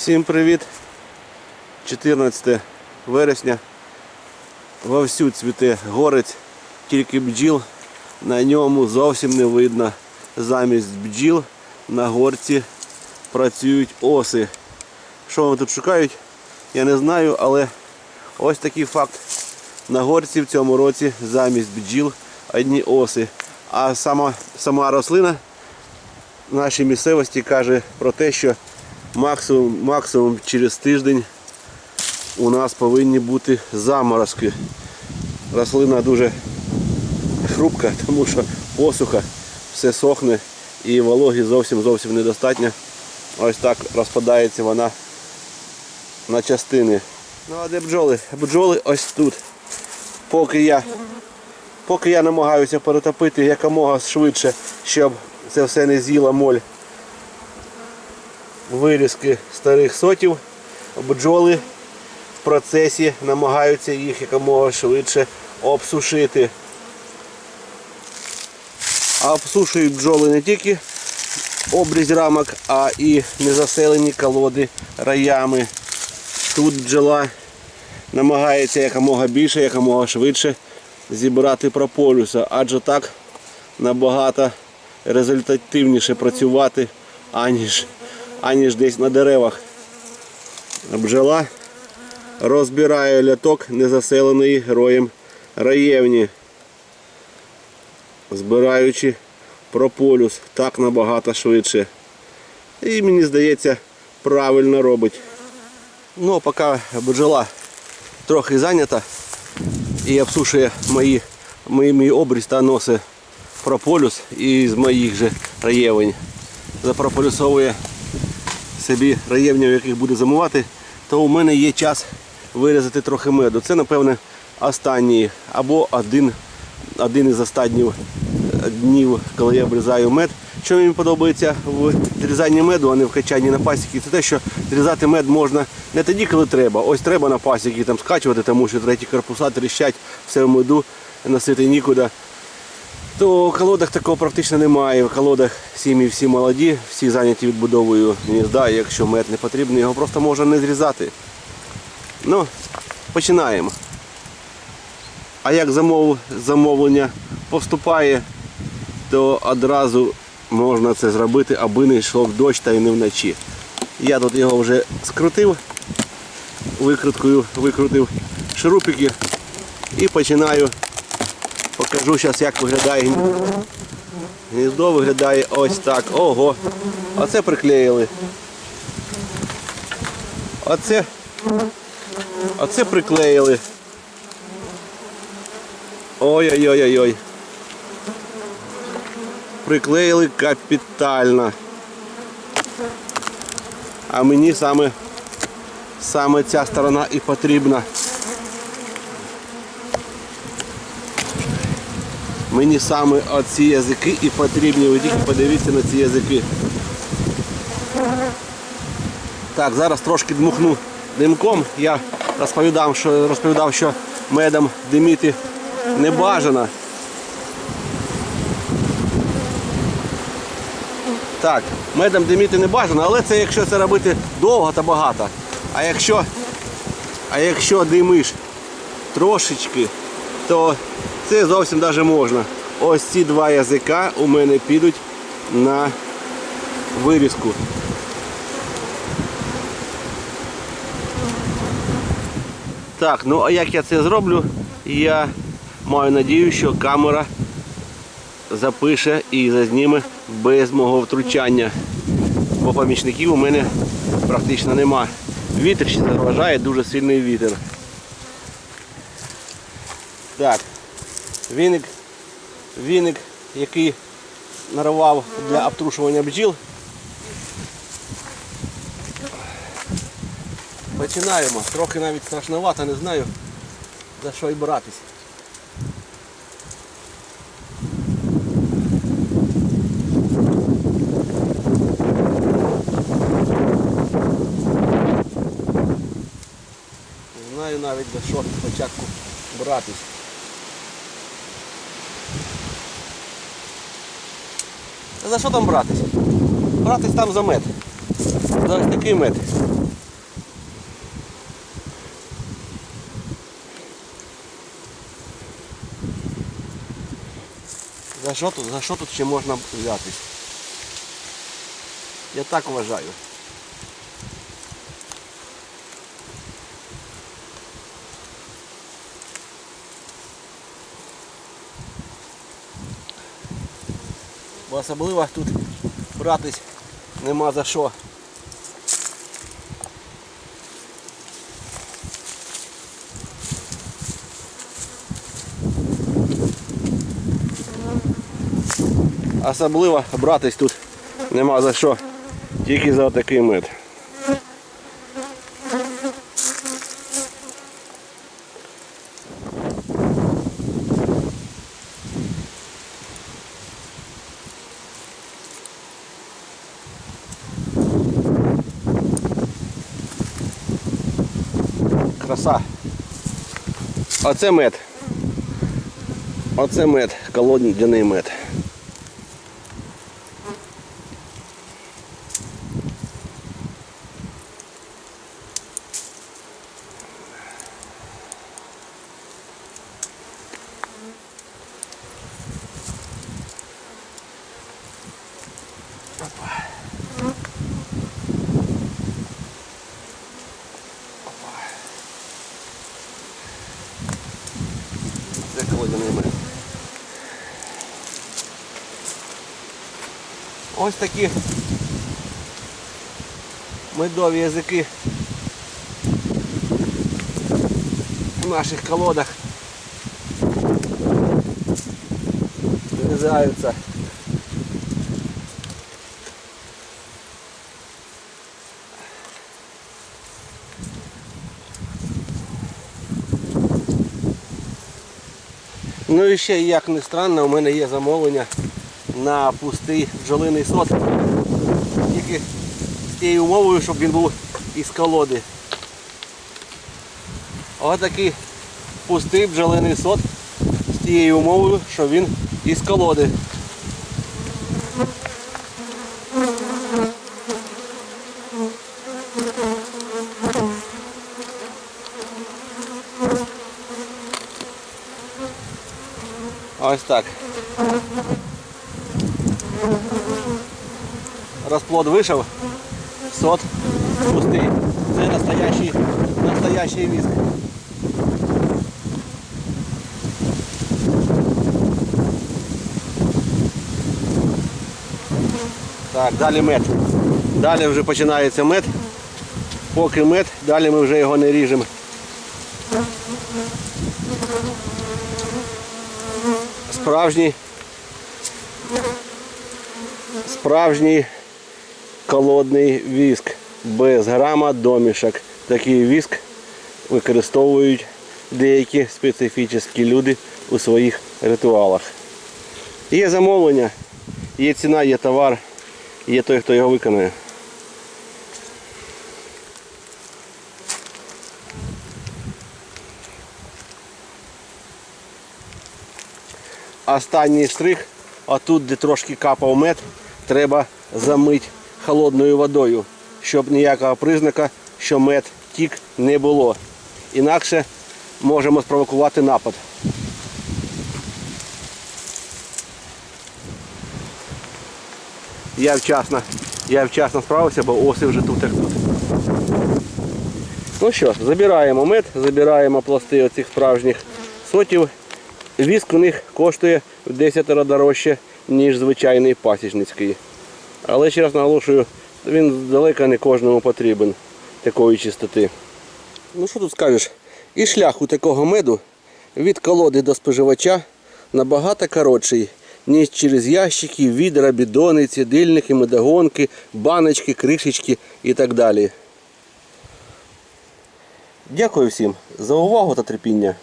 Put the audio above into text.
Всім привіт! 14 вересня. Вовсю цвіте горець, тільки бджіл. На ньому зовсім не видно. Замість бджіл на горці працюють оси. Що вони тут шукають, я не знаю, але ось такий факт. На горці в цьому році замість бджіл одні оси. А сама, сама рослина в нашій місцевості каже про те, що максимум, максимум через тиждень у нас повинні бути заморозки. Рослина дуже хрупка, тому що посуха, все сохне і вологі зовсім зовсім недостатньо. Ось так розпадається вона на частини. Ну а де бджоли? Бджоли ось тут. Поки я, поки я намагаюся перетопити якомога швидше, щоб це все не з'їла моль вирізки старих сотів, бджоли в процесі намагаються їх якомога швидше обсушити. А обсушують бджоли не тільки обрізь рамок, а і незаселені колоди раями. Тут бджола намагається якомога більше, якомога швидше зібрати прополюса, адже так набагато результативніше працювати, аніж, аніж десь на деревах. Бджола розбирає ляток незаселеної героєм раєвні, збираючи прополюс так набагато швидше. І мені здається, правильно робить. Ну, а поки бджола трохи зайнята і обсушує мої, мої, мій обріз та носи прополюс із моїх же раєвень. Запрополюсовує собі раєвня, в яких буде замувати, то у мене є час вирізати трохи меду. Це, напевне, останній або один, один із останніх днів, коли я обрізаю мед. Що мені подобається в зрізанні меду, а не в качанні на пасіки, це те, що зрізати мед можна не тоді, коли треба. Ось треба на пасіки там скачувати, тому що треті корпуса тріщать, все в меду, носити нікуди. То в колодах такого практично немає. В колодах сім'ї всі молоді, всі зайняті відбудовою гнізда. Якщо мед не потрібен, його просто можна не зрізати. Ну, починаємо. А як замов, замовлення поступає, то одразу можна це зробити, аби не йшло в дощ та й не вночі. Я тут його вже скрутив, викруткою викрутив шурупики і починаю. Покажу зараз, як виглядає гніздо. Виглядає ось так. Ого. Оце приклеїли. Оце, оце приклеїли. Ой-ой-ой-ой-ой. Приклеїли капітально. А мені саме, саме ця сторона і потрібна. Мені саме оці язики і потрібні. Ви тільки подивіться на ці язики. Так, зараз трошки дмухну димком. Я розповідав, що, розповідав, що медом диміти не бажано. Так, медом диміти не бажано, але це якщо це робити довго та багато. А якщо, а якщо димиш трошечки, то це зовсім навіть можна. Ось ці два язика у мене підуть на вирізку. Так, ну а як я це зроблю, я маю надію, що камера запише і зазніме без мого втручання. Бо помічників у мене практично нема. Вітер ще заважає, дуже сильний вітер. Так, віник, віник, який нарвав для обтрушування бджіл. Починаємо. Трохи навіть страшновато, не знаю за що й братись. Не знаю навіть за що спочатку братись. За що там братись? Братись там за мед. За ось такий мед. За що тут за що тут ще можна взятись? Я так вважаю. Бо особливо тут братись нема за що. Особливо братись тут нема за що, тільки за такий мед. Краса. Оце мед. Оце мед, колодяний мед. Це колодяний мед. Ось такі медові язики в наших колодах вирізаються. Ну і ще, як не странно, у мене є замовлення на пустий бджолиний сот. Тільки з тією умовою, щоб він був із колоди. Ось такий пустий бджолиний сот з тією умовою, що він із колоди. Ось так. Розплод вийшов, сот пустий. Це настоящий, настоящий віск. Так, далі мед. Далі вже починається мед. Поки мед, далі ми вже його не ріжемо. Справжній справжній колодний віск без грама домішок. Такий віск використовують деякі специфічні люди у своїх ритуалах. Є замовлення, є ціна, є товар, є той, хто його виконує. Останній штрих, а тут, де трошки капав мед, треба замити холодною водою, щоб ніякого признака, що мед тік не було. Інакше можемо спровокувати напад. Я вчасно, я вчасно справився, бо оси вже тут як тут. Ну що, забираємо мед, забираємо пласти оцих справжніх сотів. Віск у них коштує в 10 дорожче, ніж звичайний пасічницький. Але ще раз наголошую, він далеко не кожному потрібен такої чистоти. Ну що тут скажеш? І шлях у такого меду від колоди до споживача набагато коротший, ніж через ящики, відра, бідони, цідильники, медогонки, баночки, кришечки і так далі. Дякую всім за увагу та терпіння.